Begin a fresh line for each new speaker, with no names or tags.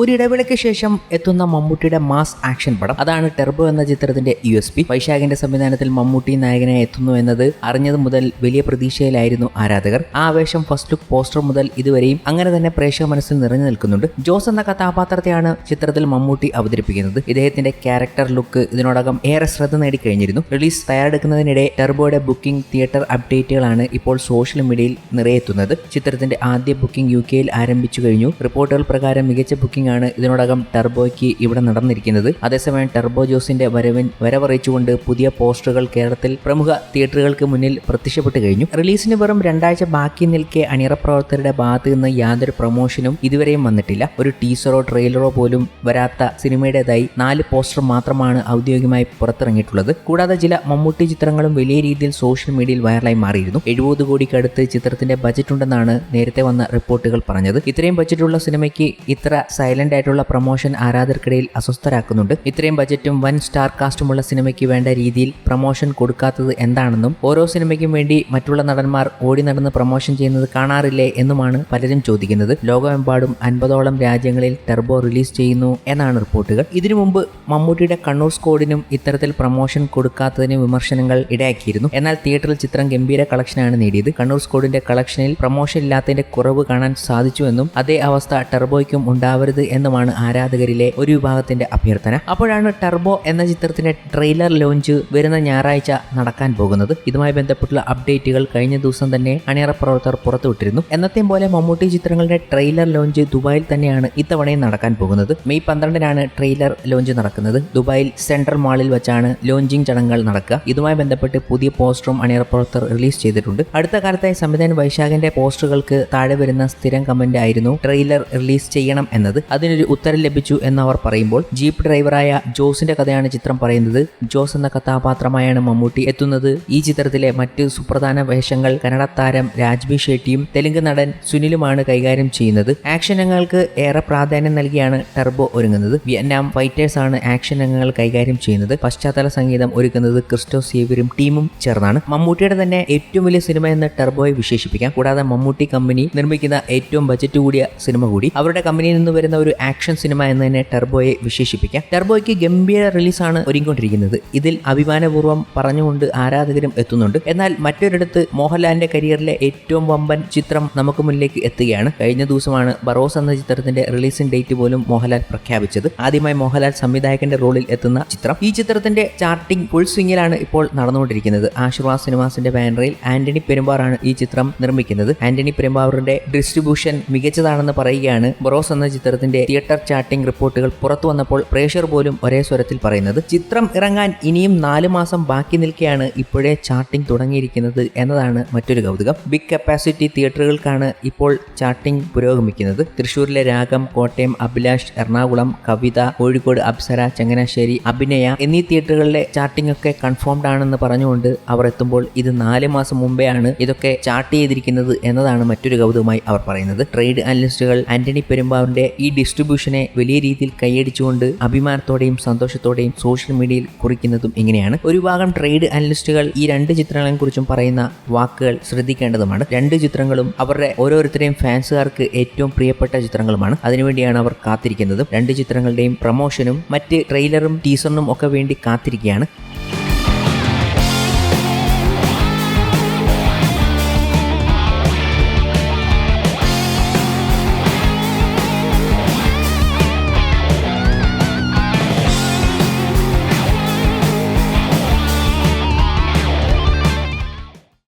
ഒരു ഇടവേളയ്ക്ക് ശേഷം എത്തുന്ന മമ്മൂട്ടിയുടെ മാസ് ആക്ഷൻ പടം. അതാണ് ടെർബോ എന്ന ചിത്രത്തിന്റെ യു എസ് പി. വൈശാഖിന്റെ സംവിധാനത്തിൽ മമ്മൂട്ടി നായകനായി എത്തുന്നു എന്നത് അറിഞ്ഞത് മുതൽ വലിയ പ്രതീക്ഷയിലായിരുന്നു ആരാധകർ. ആ ആവേശം ഫസ്റ്റ് ലുക്ക് പോസ്റ്റർ മുതൽ ഇതുവരെയും അങ്ങനെ തന്നെ പ്രേക്ഷക മനസ്സിൽ നിറഞ്ഞു നിൽക്കുന്നുണ്ട്. ജോസ് എന്ന കഥാപാത്രത്തെയാണ് ചിത്രത്തിൽ മമ്മൂട്ടി അവതരിപ്പിക്കുന്നത്. ഇദ്ദേഹത്തിന്റെ ക്യാരക്ടർ ലുക്ക് ഇതിനോടകം ഏറെ ശ്രദ്ധ നേടിക്കഴിഞ്ഞിരുന്നു. റിലീസ് തയ്യാറെടുക്കുന്നതിനിടെ ടെർബോയുടെ ബുക്കിംഗ് തിയേറ്റർ അപ്ഡേറ്റുകളാണ് ഇപ്പോൾ സോഷ്യൽ മീഡിയയിൽ നിറയെത്തുന്നത്. ചിത്രത്തിന്റെ ആദ്യ ബുക്കിംഗ് യു കെയിൽ ആരംഭിച്ചു കഴിഞ്ഞു. റിപ്പോർട്ടുകൾ പ്രകാരം മികച്ച ബുക്കിംഗ് ആണ് ഇതിനോടകം ടെർബോയ്ക്ക് ഇവിടെ നടന്നിരിക്കുന്നത്. അതേസമയം ടെർബോ ജോസിന്റെ വരവിൻ വരവറിയിച്ചുകൊണ്ട് പുതിയ പോസ്റ്ററുകൾ കേരളത്തിൽ പ്രമുഖ തിയേറ്ററുകൾക്ക് മുന്നിൽ പ്രത്യക്ഷപ്പെട്ടു കഴിഞ്ഞു. റിലീസിന് വെറും രണ്ടാഴ്ച ബാക്കി നിൽക്കെ അണിയറ പ്രവർത്തകരുടെ ഭാഗത്ത് നിന്ന് യാതൊരു പ്രൊമോഷനും ഇതുവരെയും വന്നിട്ടില്ല. ഒരു ടീസറോ ട്രെയിലറോ പോലും വരാത്ത സിനിമയുടേതായി നാല് പോസ്റ്റർ മാത്രമാണ് ഔദ്യോഗികമായി പുറത്തിറങ്ങിയിട്ടുള്ളത്. കൂടാതെ ചില മമ്മൂട്ടി ചിത്രങ്ങളും വലിയ രീതിയിൽ സോഷ്യൽ മീഡിയയിൽ വൈറലായി മാറിയിരുന്നു. എഴുപത് കോടിക്കടുത്ത് ചിത്രത്തിന്റെ ബജറ്റ് ഉണ്ടെന്നാണ് നേരത്തെ വന്ന റിപ്പോർട്ടുകൾ പറഞ്ഞത്. ഇത്രയും ബജറ്റുള്ള സിനിമയ്ക്ക് ഇത്ര സൈലന്റ് ആയിട്ടുള്ള പ്രൊമോഷൻ ആരാധകർക്കിടയിൽ അസ്വസ്ഥരാക്കുന്നുണ്ട്. ഇത്രയും ബജറ്റും വൻ സ്റ്റാർ കാസ്റ്റുമുള്ള സിനിമയ്ക്ക് വേണ്ട രീതിയിൽ പ്രൊമോഷൻ കൊടുക്കാത്തത് എന്താണെന്നും ഓരോ സിനിമയ്ക്കും വേണ്ടി മറ്റുള്ള നടന്മാർ ഓടി നടന്ന് പ്രൊമോഷൻ ചെയ്യുന്നത് കാണാറില്ലേ എന്നുമാണ് പലരും ചോദിക്കുന്നത്. ലോകമെമ്പാടും അൻപതോളം രാജ്യങ്ങളിൽ ടെർബോ റിലീസ് ചെയ്യുന്നു എന്നാണ് റിപ്പോർട്ടുകൾ. ഇതിനു മുമ്പ് മമ്മൂട്ടിയുടെ കണ്ണൂർ സ്കോഡിനും ഇത്തരത്തിൽ പ്രൊമോഷൻ കൊടുക്കാത്തതിന് വിമർശനങ്ങൾ ഇടയാക്കിയിരുന്നു. എന്നാൽ തിയേറ്ററിൽ ചിത്രം ഗംഭീര കളക്ഷനാണ് നേടിയത്. കണ്ണൂർ സ്കോഡിന്റെ കളക്ഷനിൽ പ്രൊമോഷൻ ഇല്ലാത്തതിന്റെ കുറവ് കാണാൻ സാധിച്ചുവെന്നും അതേ അവസ്ഥ ടെർബോയ്ക്കും ഉണ്ടാവരുത് എന്നുമാണ് ആരാധകരിലെ ഒരു വിഭാഗത്തിന്റെ അഭ്യർത്ഥന. അപ്പോഴാണ് ടർബോ എന്ന ചിത്രത്തിന്റെ ട്രെയിലർ ലോഞ്ച് വരുന്ന ഞായറാഴ്ച നടക്കാൻ പോകുന്നത്. ഇതുമായി ബന്ധപ്പെട്ടുള്ള അപ്ഡേറ്റുകൾ കഴിഞ്ഞ ദിവസം തന്നെ അണിയറ പ്രവർത്തകർ പുറത്തുവിട്ടിരുന്നു. എന്നത്തെയും പോലെ മമ്മൂട്ടി ചിത്രങ്ങളുടെ ട്രെയിലർ ലോഞ്ച് ദുബായിൽ തന്നെയാണ് ഇത്തവണയും നടക്കാൻ പോകുന്നത്. മെയ് പന്ത്രണ്ടിനാണ് ട്രെയിലർ ലോഞ്ച് നടക്കുന്നത്. ദുബായിൽ സെൻട്രൽ മാളിൽ വെച്ചാണ് ലോഞ്ചിങ് ചടങ്ങുകൾ നടക്കുക. ഇതുമായി ബന്ധപ്പെട്ട് പുതിയ പോസ്റ്ററും അണിയറ പ്രവർത്തകർ റിലീസ് ചെയ്തിട്ടുണ്ട്. അടുത്ത കാലത്തായി സംവിധാനം വൈശാഖിന്റെ പോസ്റ്ററുകൾക്ക് താഴെ വരുന്ന സ്ഥിരം കമന്റ് ആയിരുന്നു ട്രെയിലർ റിലീസ് ചെയ്യണം എന്നത്. അതിനൊരു ഉത്തരം ലഭിച്ചു എന്ന് അവർ പറയുമ്പോൾ ജീപ്പ് ഡ്രൈവറായ ജോസിന്റെ കഥയാണ് ചിത്രം പറയുന്നത്. ജോസ് എന്ന കഥാപാത്രമായാണ് മമ്മൂട്ടി എത്തുന്നത്. ഈ ചിത്രത്തിലെ മറ്റ് സുപ്രധാന വേഷങ്ങൾ കന്നഡ താരം രാജ്ബി ഷെട്ടിയും തെലുങ്ക് നടൻ സുനിലുമാണ് കൈകാര്യം ചെയ്യുന്നത്. ആക്ഷൻ രംഗങ്ങൾക്ക് ഏറെ പ്രാധാന്യം നൽകിയാണ് ടെർബോ ഒരുങ്ങുന്നത്. വിയറ്റ്നാം ഫൈറ്റേഴ്സ് ആണ് ആക്ഷൻ രംഗങ്ങൾ കൈകാര്യം ചെയ്യുന്നത്. പശ്ചാത്തല സംഗീതം ഒരുക്കുന്നത് ക്രിസ്റ്റോ സേവ്യരും ടീമും ചേർന്നാണ്. മമ്മൂട്ടിയുടെ തന്നെ ഏറ്റവും വലിയ സിനിമ എന്ന് ടെർബോയെ വിശേഷിപ്പിക്കാം. കൂടാതെ മമ്മൂട്ടി കമ്പനി നിർമ്മിക്കുന്ന ഏറ്റവും ബജറ്റ് കൂടിയ സിനിമ കൂടി. അവരുടെ കമ്പനിയിൽ നിന്ന് വരുന്ന ഒരു ആക്ഷൻ സിനിമ എന്ന് തന്നെ ടെർബോയെ വിശേഷിപ്പിക്കാം. ടെർബോയ്ക്ക് ഗംഭീര റിലീസാണ് ഒരുങ്ങിക്കൊണ്ടിരിക്കുന്നത്. ഇതിൽ അഭിമാനപൂർവം പറഞ്ഞുകൊണ്ട് ആരാധകരും എത്തുന്നുണ്ട്. എന്നാൽ മറ്റൊരിടത്ത് മോഹൻലാലിന്റെ കരിയറിലെ ഏറ്റവും വമ്പൻ ചിത്രം നമുക്ക് മുന്നിലേക്ക് എത്തുകയാണ്. കഴിഞ്ഞ ദിവസമാണ് ബറോസ് എന്ന ചിത്രത്തിന്റെ റിലീസിംഗ് ഡേറ്റ് പോലും മോഹൻലാൽ പ്രഖ്യാപിച്ചത്. ആദ്യമായി മോഹൻലാൽ സംവിധായകന്റെ റോളിൽ എത്തുന്ന ചിത്രം. ഈ ചിത്രത്തിന്റെ ചാർട്ടിംഗ് ഫുൾ സ്വിംഗിലാണ് ഇപ്പോൾ നടന്നുകൊണ്ടിരിക്കുന്നത്. ആശീർവാദ് സിനിമാസിന്റെ ബാനറിൽ ആന്റണി പെരുമ്പാറാണ് ഈ ചിത്രം നിർമ്മിക്കുന്നത്. ആന്റണി പെരുമ്പാറിന്റെ ഡിസ്ട്രിബ്യൂഷൻ മികച്ചതാണെന്ന് പറയുകയാണ് ബറോസ് എന്ന ചിത്രത്തിന്റെ തിയേറ്റർ ചാറ്റിംഗ് റിപ്പോർട്ടുകൾ പുറത്തു വന്നപ്പോൾ പ്രേക്ഷകർ പോലും ഒരേ സ്വരത്തിൽ പറയുന്നത് ചിത്രം ഇറങ്ങാൻ ഇനിയും നാല് മാസം ബാക്കി നിൽക്കെയാണ് ഇപ്പോഴേ ചാർട്ടിംഗ് തുടങ്ങിയിരിക്കുന്നത് എന്നതാണ് മറ്റൊരു കൗതുകം. ബിഗ് കപ്പാസിറ്റി തിയേറ്ററുകൾക്കാണ് ഇപ്പോൾ ചാർട്ടിംഗ് പുരോഗമിക്കുന്നത്. തൃശൂരിലെ രാഗം കോട്ടയം അഭിലാഷ് എറണാകുളം കവിത കോഴിക്കോട് അപ്സര ചങ്ങനാശ്ശേരി അഭിനയ എന്നീ തിയേറ്ററുകളിലെ ചാർട്ടിംഗ് ഒക്കെ കൺഫേംഡ് ആണെന്ന് പറഞ്ഞുകൊണ്ട് അവർ എത്തുമ്പോൾ ഇത് നാല് മാസം മുമ്പേ ആണ് ഇതൊക്കെ ചാർട്ട് ചെയ്തിരിക്കുന്നത് എന്നതാണ് മറ്റൊരു കൗതുകമായി അവർ പറയുന്നത്. ട്രേഡ് അനലിസ്റ്റുകൾ ആന്റണി പെരുമ്പാവിന്റെ ഈ ഡിസ്ട്രിബ്യൂഷനെ വലിയ രീതിയിൽ കൈയടിച്ചുകൊണ്ട് അഭിമാനത്തോടെയും സന്തോഷത്തോടെയും സോഷ്യൽ മീഡിയയിൽ കുറിക്കുന്നതും ഇങ്ങനെയാണ്. ഒരു ഭാഗം ട്രേഡ് അനലിസ്റ്റുകൾ ഈ രണ്ട് ചിത്രങ്ങളെ കുറിച്ചും പറയുന്ന വാക്കുകൾ ശ്രദ്ധിക്കേണ്ടതുമാണ്. രണ്ട് ചിത്രങ്ങളും അവരുടെ ഓരോരുത്തരെയും ഫാൻസുകാർക്ക് ഏറ്റവും പ്രിയപ്പെട്ട ചിത്രങ്ങളുമാണ്. അതിനുവേണ്ടിയാണ് അവർ കാത്തിരിക്കുന്നത്. രണ്ട് ചിത്രങ്ങളുടെയും പ്രമോഷനും മറ്റ് ട്രെയിലറും ടീസറിനും ഒക്കെ വേണ്ടി കാത്തിരിക്കുകയാണ്.